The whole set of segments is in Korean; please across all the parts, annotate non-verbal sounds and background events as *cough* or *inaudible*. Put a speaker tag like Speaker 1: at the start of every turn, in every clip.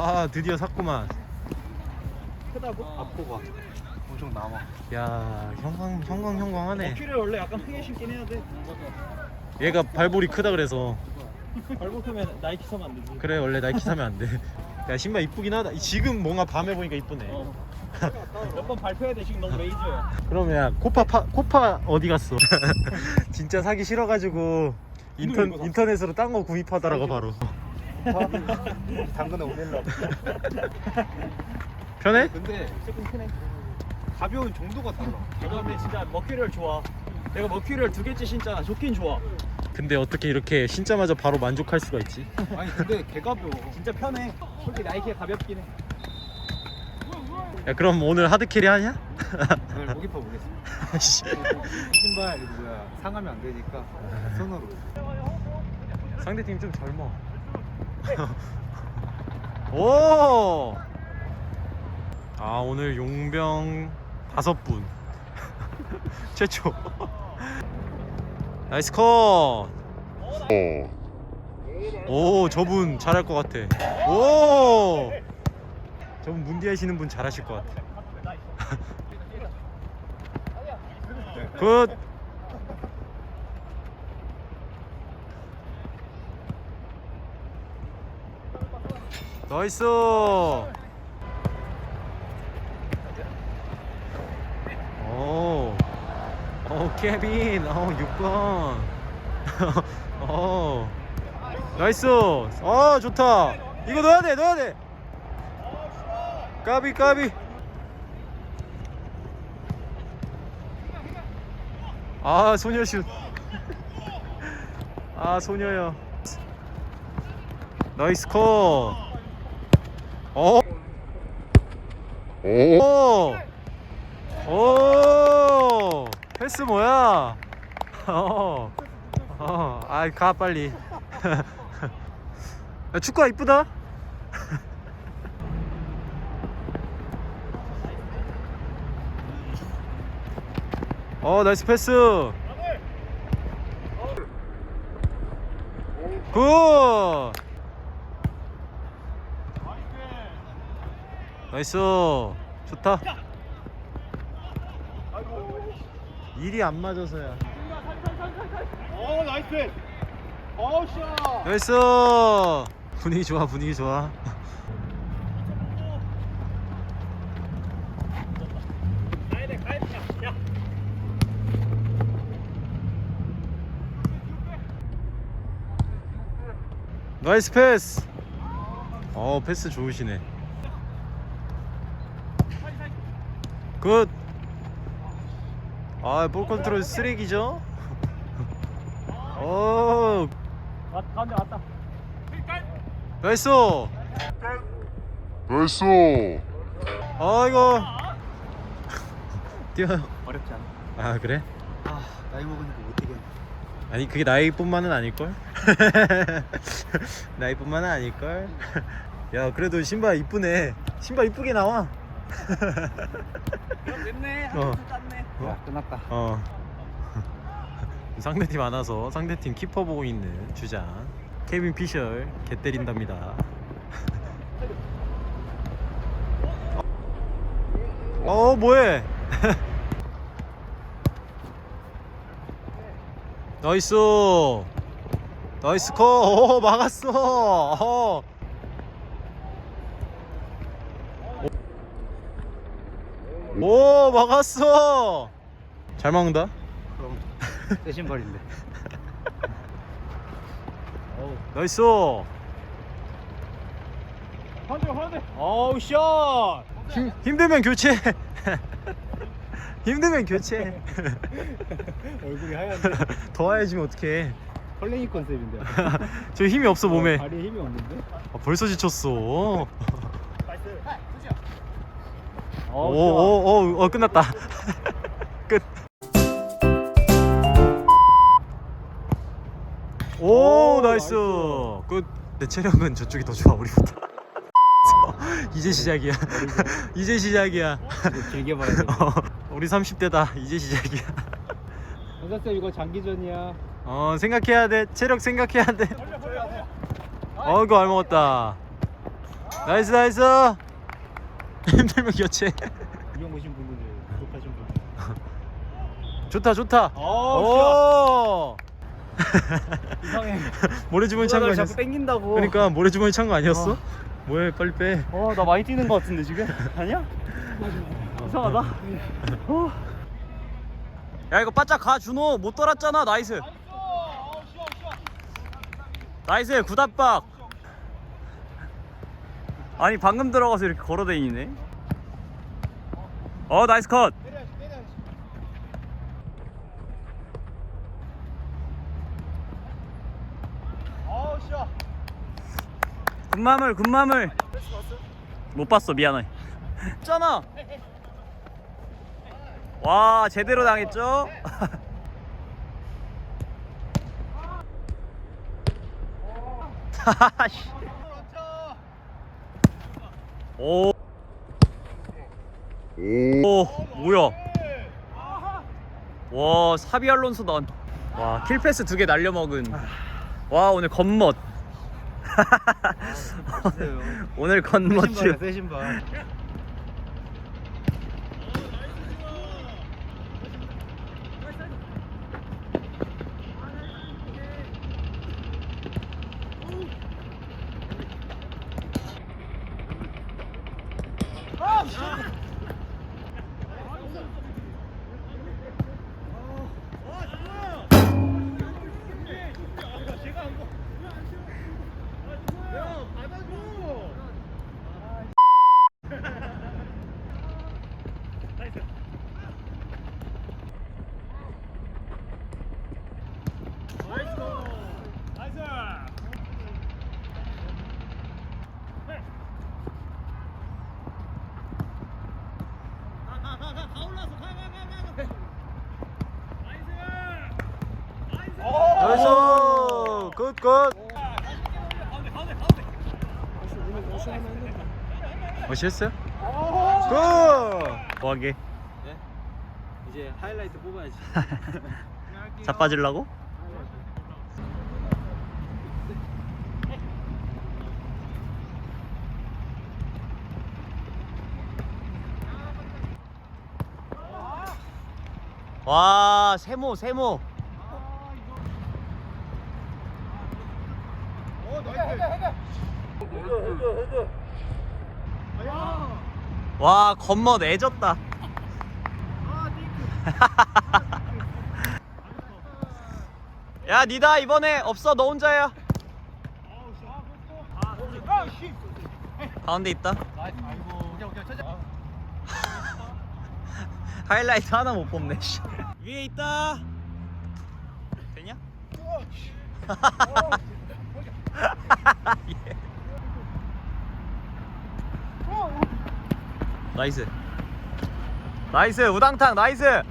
Speaker 1: 와 드디어 샀구만
Speaker 2: 크다고?
Speaker 3: 앞코가 엄청 남아.
Speaker 1: 야 형광 형광 형광하네
Speaker 2: 어필을 원래 약간 크게 신긴 해야 돼.
Speaker 1: 얘가 발볼이 크다 그래서
Speaker 2: 발목하면 나이키 사면 안 되지.
Speaker 1: 그래 원래 나이키 사면 안돼야 신발 이쁘긴 하다 지금 뭔가 밤에 보니까 이쁘네
Speaker 2: 어. *laughs* 몇번 발표해야 돼 지금 너무 레이저야.
Speaker 1: 그러면 야 코파 파, 코파 어디 갔어 *laughs* 진짜 사기 싫어가지고 인턴. 인터넷으로 딴 거 구입하더라고 바로
Speaker 3: 당근에 올릴라. *laughs*
Speaker 1: 편해?
Speaker 3: 근데
Speaker 2: 조금 크네.
Speaker 3: 가벼운 정도가 달라.
Speaker 2: 근데 진짜 머큐리얼 좋아. 내가 머큐리얼 두 개째 신잖아. 좋긴 좋아.
Speaker 1: 근데 어떻게 이렇게 신자마자 바로 만족할 수가 있지?
Speaker 3: 아니 근데 개 가벼워.
Speaker 2: 진짜 편해. 솔직히 나이키가 가볍긴 해.
Speaker 1: 야 그럼 오늘 하드캐리 하냐?
Speaker 3: 오늘 목입어 보겠습니다. *laughs*
Speaker 1: 씨.
Speaker 3: 신발 이거 뭐야 상하면 안 되니까 손으로.
Speaker 1: 상대팀 좀 젊어 *laughs* 오! 아 오늘 용병 다섯 분 *laughs* 최초 *laughs* 나이스 컷! 오 저분 잘할 것 같아 오! 저분 문디 하시는 분 잘하실 것 같아 굿! 나이스. 오, 오 케빈. 어 6번. 어 나이스. 어 좋다. 이거 넣어야 돼 넣어야 돼. 까비 까비. 아 소녀슛. 아 소녀야 나이스 컷 어? 오! 오! 패스 뭐야? 어. 어. 아이 가 빨리. *laughs* 야, 축구가 이쁘다. *laughs* 어, 나이스 패스. 굿! 나이스. 좋다. 일이 안 맞아서야.
Speaker 2: 어 나이스. 어우 샷.
Speaker 1: 나이스. 분위기 좋아 분위기 좋아. 나이스 패스. 어 패스 좋으시네 굿 아 볼 컨트롤 쓰레기죠
Speaker 2: 오아 가운데 왔다.
Speaker 1: 나이스
Speaker 4: 나이스
Speaker 1: 아이고 뛰어요
Speaker 3: 어렵지 않아.
Speaker 1: 아 그래?
Speaker 3: 아 나이 먹으니까 못하겠네.
Speaker 1: 아니 그게 나이뿐만은 아닐걸? *laughs* 나이뿐만은 아닐걸? *laughs* 야 그래도 신발 이쁘네 신발 이쁘게 나와
Speaker 2: 됐네.
Speaker 1: 어.
Speaker 2: 한번 땄네.
Speaker 3: 야 끝났다.
Speaker 1: 어 *laughs* 상대팀 안 와서 상대팀 키퍼 보고 있는 주장 케빈 피셜 개 때린답니다 *laughs* 어 뭐해 *laughs* 나이스 나이스 컷 오, 막았어 어. 오 막았어 잘 막는다
Speaker 3: 그럼 *laughs* 새 신발인데. *laughs*
Speaker 1: 나이스
Speaker 2: 한대 한대. 어우 샷.
Speaker 1: 힘, 힘들면 교체 *laughs* 힘들면 교체
Speaker 2: 얼굴이 하얀데.
Speaker 1: 더 하얘지면 어떡해
Speaker 2: 헐랭이 컨셉인데.
Speaker 1: 저 힘이 없어 몸에
Speaker 2: 다리에 힘이 없는데.
Speaker 1: 아, 벌써 지쳤어. 오오오 어, 끝났다. *laughs* 끝. 오,
Speaker 2: 오,
Speaker 1: 나이스.
Speaker 2: 나이스.
Speaker 1: 끝 내 체력은 저쪽이 더 좋아 우리보다. *laughs* *laughs* 이제 시작이야. 이제 시작이야.
Speaker 2: 길게 봐야 돼.
Speaker 1: 어, 우리 30대다. 이제 시작이야.
Speaker 2: 선생님 이거 장기전이야.
Speaker 1: 어 생각해야 돼. 체력 생각해야 돼. 어 이거 알 먹었다. 나이스 나이스 *laughs* 힘들면 교체
Speaker 3: 이형 보신 분들 구독하신 분들.
Speaker 1: 좋다 좋다
Speaker 2: 어,
Speaker 1: 오 *laughs*
Speaker 2: 이상해. *laughs*
Speaker 1: 모래주머니 찬거
Speaker 2: 자꾸
Speaker 1: 아니었어?
Speaker 2: 땡긴다고.
Speaker 1: 그러니까 모래주머니 찬 거 아니었어?
Speaker 2: 어.
Speaker 1: 뭐해 빨리 빼
Speaker 2: 어, 나 많이 뛰는 거 같은데 지금? 아니야? 이상하다. 어. 야 이거 바짝 가 준호 못 돌았잖아 나이스. 나이스 구답박. 아니 방금 들어가서 이렇게 걸어다니네. 어 나이스 컷. 군마물 군마물. 못 봤어 미안해. 있잖아. 와 제대로 당했죠? *laughs* 하하씨. 오. 오 뭐야? 와 사비 알론소다. 와 킬패스 두 개 날려 먹은. 와 오늘 겉멋. *laughs* 오늘 겉멋
Speaker 3: 신발이야 새 신발.
Speaker 1: 굿굿 멋있었어요? 굿
Speaker 2: 뭐하게?
Speaker 3: 이제 하이라이트 뽑아야지. *laughs*
Speaker 2: 자빠질라고? 와 세모 세모 와 겉멋 애졌다. *laughs* 야 니다 이번에 없어. 너 혼자야. 가운데 있다. *laughs* 하이라이트 하나 못 뽑네 씨. 위에 있다. 되냐? *laughs* 나이스. 나이스 우당탕 나이스.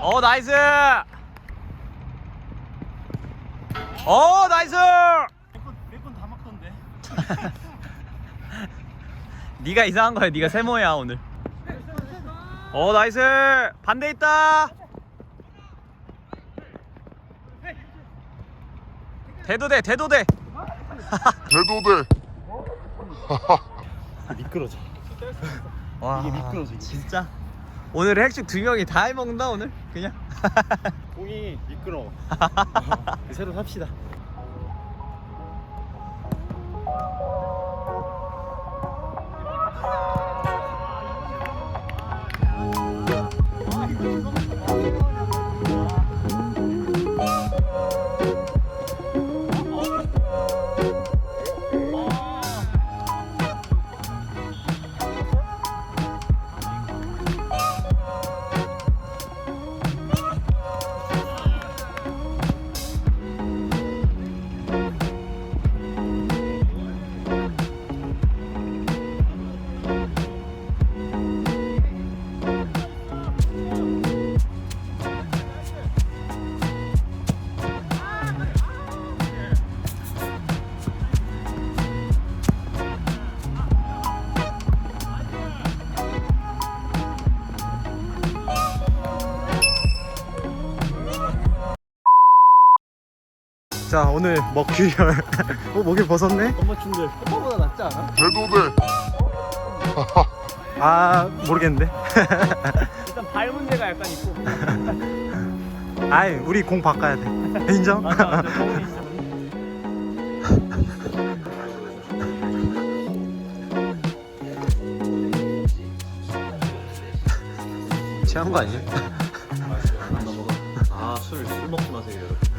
Speaker 2: 어 나이스. 어 나이스.
Speaker 3: 몇건다 막던데. *laughs*
Speaker 2: 네가 이상한 거야. 네가 세모야 오늘. 어 나이스. 반대 있다 대도 돼 대도 돼
Speaker 4: 대도대
Speaker 3: 미끄러져.
Speaker 2: 와,
Speaker 3: 이게 미끄러져, 이게.
Speaker 2: 진짜 오늘 핵식 두 명이 다 해먹는다 오늘 그냥
Speaker 3: 공이 미끄러워. *laughs* 새로 삽시다.
Speaker 1: 자 오늘 먹기열 *laughs* 어 목이 벗었네?
Speaker 2: 엄마충들 오빠보다 낫지 않아?
Speaker 4: 대도대 *laughs*
Speaker 1: 아 모르겠는데. *laughs*
Speaker 2: 일단 발 문제가 약간 있고.
Speaker 1: 아이 우리 공 바꿔야 돼. 인정?
Speaker 2: 맞아 맞아. 거울이 있어.
Speaker 1: 취한 거 아니야?
Speaker 2: 아술 술 먹지 마세요 여러분